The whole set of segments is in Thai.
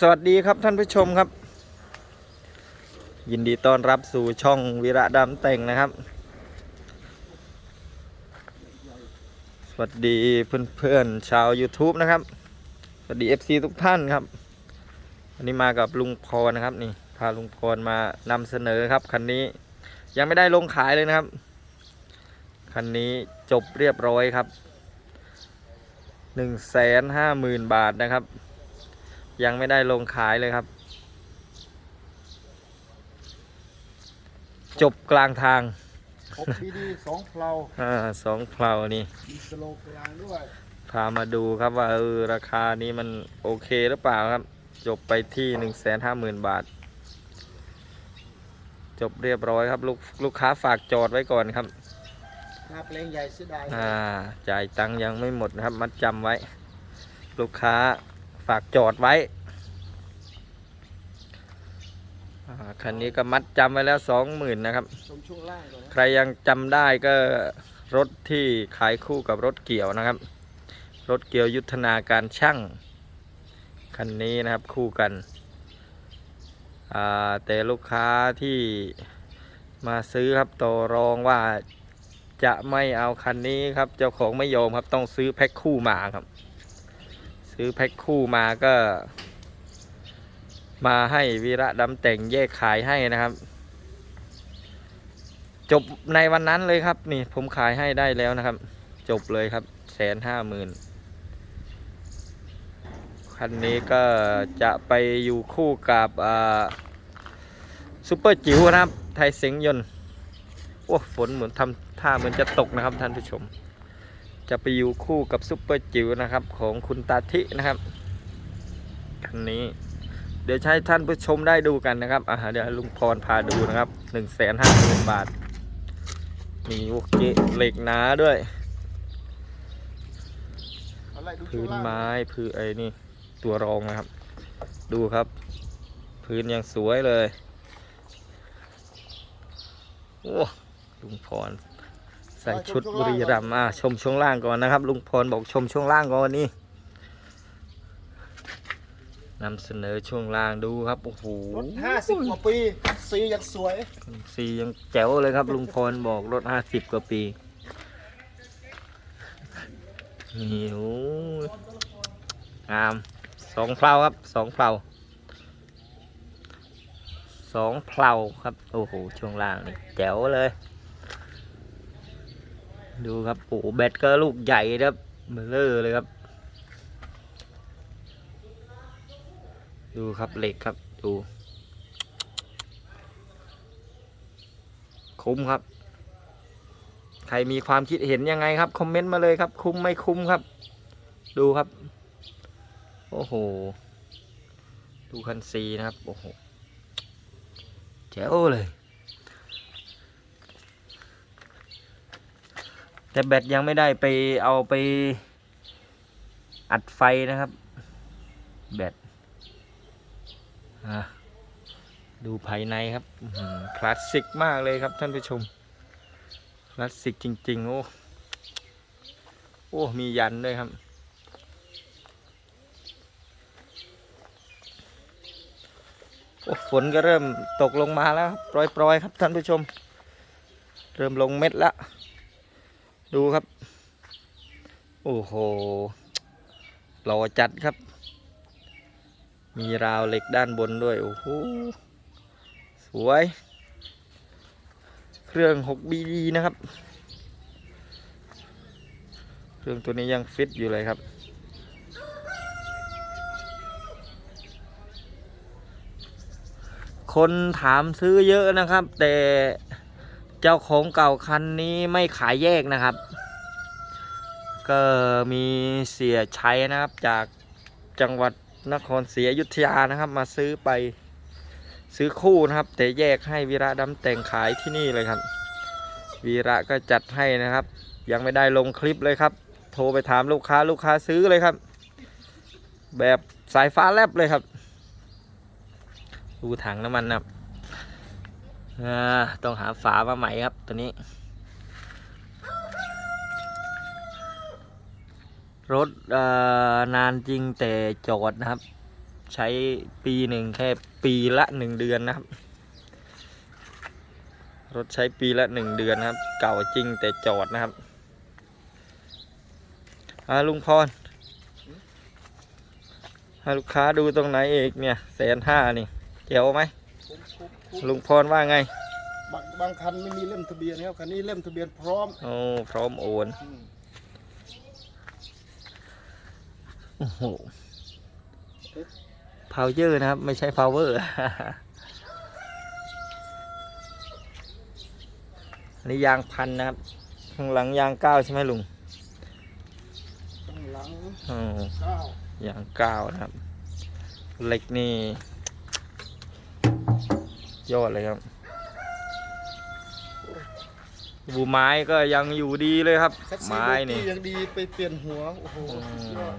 สวัสดีครับท่านผู้ชมครับ ยินดีต้อนรับสู่ช่องวีระดำแต่งนะครับ สวัสดีเพื่อนๆชาว YouTube นะครับ สวัสดี FC ทุกท่านครับ วันนี้มากับลุงพรนะครับนี่พาลุงพรมานำเสนอครับคันนี้ยังไม่ได้ลงขายเลยนะครับ คันนี้จบเรียบร้อยครับหนึ่งแสนห้าหมื่นบาทนะครับ ยังไม่ได้ลงขายเลยครับ จบกลางทางหกปีดีสองเพลาอ่าสองเพลานี่มีสโลกลางด้วย พามาดูครับว่าเออราคานี้มันโอเคหรือเปล่าครับ จบไปที่หนึ่งแสนห้าหมื่นบาท จบเรียบร้อยครับ ลูกลูกค้าฝากจอดไว้ก่อนครับหน้าเพลงใหญ่เสียดายอ่าจ่ายตังค์ยังไม่หมดนะครับ มัดจำไว้ ลูกค้าฝากจอดไว้อ่าคันนี้ก็มัดจำไว้แล้วสองหมื่นนะครับชมช่วงล่างก่อนนะใครยังจำได้ก็รถที่ขายคู่กับรถเกี่ยวนะครับ รถเกี่ยวยุทธนาการช่างคันนี้นะครับคู่กันอ่าแต่ลูกค้าที่มาซื้อครับต่อรองว่าจะไม่เอาคันนี้ครับ เจ้าของไม่ยอมครับต้องซื้อแพ็คคู่มาครับ ซื้อแพ็คคู่มาก็ มาให้วีระดำแต่งแยกขายให้นะครับ จบในวันนั้นเลยครับ นี่ผมขายให้ได้แล้วนะครับ จบเลยครับแสนห้าหมื่นคันนี้ก็จะไปอยู่คู่กับซูเปอร์จิ๋วนะครับ ไทยเสียงยนต์โอ้ฝนเหมือนทำท่าเหมือนจะตกนะครับท่านผู้ชม จะไปอยู่คู่กับซูเปอร์จิ๋วนะครับของคุณตาทินะครับคันนี้เดี๋ยวใช้ท่านผู้ชมได้ดูกันนะครับอ่าเดี๋ยวลุงพรพาดูนะครับหนึ่งแสนห้าหมื่นบาท มีโอเคเหล็กหนาด้วย พื้นไม้พื้นไอ้นี่ตัวรองนะครับ ดูครับ พื้นยังสวยเลยโอ้ลุงพร ใส่ชุดบุรีรัมย์อะชมช่วงล่างก่อนนะครับ ลุงพรบอกชมช่วงล่างก่อนวันนี้นำเสนอช่วงล่างดูครับโอ้โหรถห้าสิบกว่าปีสียังสวยสียังแจ๋วเลยครับ ลุงพรบอกรถห้าสิบกว่าปีนี่โอ้ยงามสองเพลาครับสองเพลาสองเพลาครับ โอ้โหช่วงล่างนี่แจ๋วเลย ดูครับโอ้แบตก็ลูกใหญ่ครับเบลเลอร์เลยครับ ดูครับเหล็กครับดู คุ้มครับ ใครมีความคิดเห็นยังไงครับ คอมเมนต์มาเลยครับ คุ้มไม่คุ้มครับ ดูครับ โอ้โห ดูคันซีนะครับ โอ้โหแจ๋วเลย แต่แบตยังไม่ได้ไปเอาไปอัดไฟนะครับ แบตดูภายในครับคลาสสิกมากเลยครับท่านผู้ชม คลาสสิกจริง ๆ โอ้โอ้ มียันด้วยครับ โอ้ฝนก็เริ่มตกลงมาแล้วครับปล่อยๆครับท่านผู้ชม เริ่มลงเม็ดแล้ว ดูครับ โอ้โหหล่อจัดครับ มีราวเหล็กด้านบนด้วย โอ้โห สวย เครื่อง 6BD นะครับ เครื่องตัวนี้ยังฟิตอยู่เลยครับ คนถามซื้อเยอะนะครับ แต่ เจ้าของเก่าคันนี้ไม่ขายแยกนะครับ ก็มีเสียชัยนะครับจากจังหวัดนครศรีอยุธยานะครับ มาซื้อไปซื้อคู่นะครับ แต่แยกให้วีระดำแต่งขายที่นี่เลยครับ วีระก็จัดให้นะครับ ยังไม่ได้ลงคลิปเลยครับ โทรไปถามลูกค้าลูกค้าซื้อเลยครับ แบบสายฟ้าแลบเลยครับ ดูถังน้ำมันนะครับ ต้องหาฝามาใหม่ครับตัวนี้ รถนานจริงแต่จอดนะครับ ใช้ปีหนึ่งแค่ปีละหนึ่งเดือนนะครับ รถใช้ปีละหนึ่งเดือนนะครับ เก่าจริงแต่จอดนะครับลุงพรให้ลูกค้าดูตรงไหนเอกเนี่ยแสนห้านี่เจ๋วไหม ลุงพรว่าไง บางบางคันไม่มีเล่มทะเบียนครับคันนี้เล่มทะเบียนพร้อมโอ้พร้อมโอนอืมโอ้โหพาวเยอร์นะครับ ไม่ใช่ power อันนี้ยางพันนะครับ ข้างหลังยางเก้าใช่ไหมลุงข้างหลังอ๋อเก้ายางเก้านะครับเหล็กนี่ ยอดเลยครับบูไม้ก็ยังอยู่ดีเลยครับคัดซีไม้โบนี่กี้ยังดีไปเปลี่ยนหัวโอ้โหอืสุดยมอด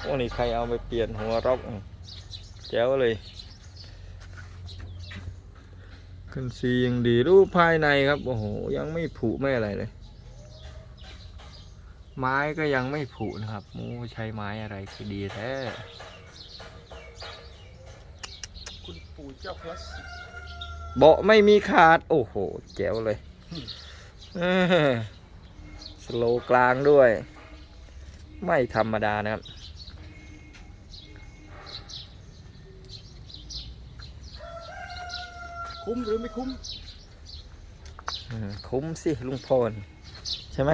โอ้นี่ใครเอาไปเปลี่ยนหัวร็อกอืมแจ๋วเลย ขึ้นซียังดีรูปภายในครับโอ้โหยังไม่ผุไม่อะไรเลย ไม้ก็ยังไม่ผุนะครับมูใช้ไม้อะไรคือดีแท้ คุณปู่เจ้าพลัสเบาะไม่มีขาด โอ้โห แจ๋วเลยเออสโลว์กลางด้วย ไม่ธรรมดานะครับคุ้มหรือไม่คุ้มอืมคุ้มสิลุงพล ใช่ไหม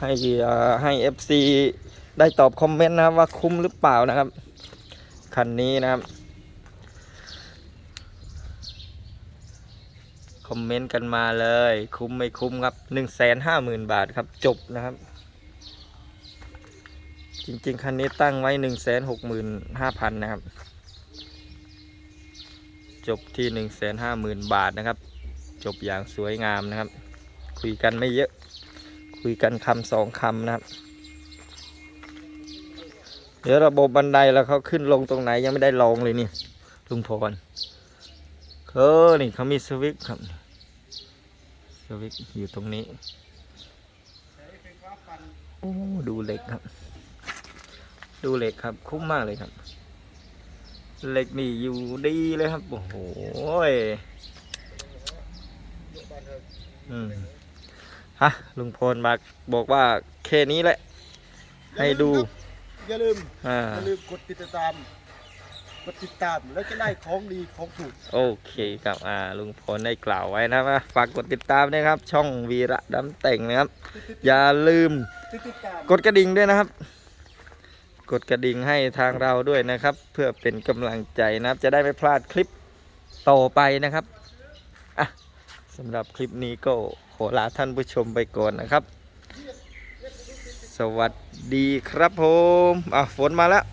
ให้เอ่อให้ FC ได้ตอบคอมเมนต์นะครับว่าคุ้มหรือเปล่านะครับ คันนี้นะครับ คอมเมนต์กันมาเลย คุ้มไม่คุ้มครับหนึ่งแสนห้าหมื่นบาทครับจบนะครับ จริงๆ คันนี้ตั้งไว้หนึ่งแสนหกหมื่นห้าพันนะครับ จบที่หนึ่งแสนห้าหมื่นบาทนะครับ จบอย่างสวยงามนะครับ คุยกันไม่เยอะ คุยกันคำสองคำนะครับ เดี๋ยวระบบบันไดแล้วเขาขึ้นลงตรงไหนยังไม่ได้ลองเลยนี่ลุงพรเออนี่เขามีสวิตช์ครับ วิตช์อยู่ตรงนี้ใช้ไฟฟ้าปั่นโอ้ดูเหล็กครับ ดูเหล็กครับ คุ้มมากเลยครับเหล็กนี่อยู่ดีเลยครับ โอ้โหยยกบ้านเถอะอืมฮะลุงพลมาบอกว่าแค่นี้แหละ ให้ดู อย่าลืมอ่าอย่าลืมกดติดตาม กดติดตามแล้วจะได้ของดีของถูก โอเคครับอ่าลุงพลได้กล่าวไว้นะครับว่าฝากกดติดตามนะครับ ช่องวีระดำแต่งนะครับ อย่าลืมติดติดตามกดกระดิ่งด้วยนะครับ กดกระดิ่งให้ทางเราด้วยนะครับ เพื่อเป็นกำลังใจนะครับ จะได้ไม่พลาดคลิปต่อไปนะครับอะสำหรับคลิปนี้ก็ขอลาท่านผู้ชมไปก่อนนะครับ สวัสดีครับผมอะฝนมาแล้ว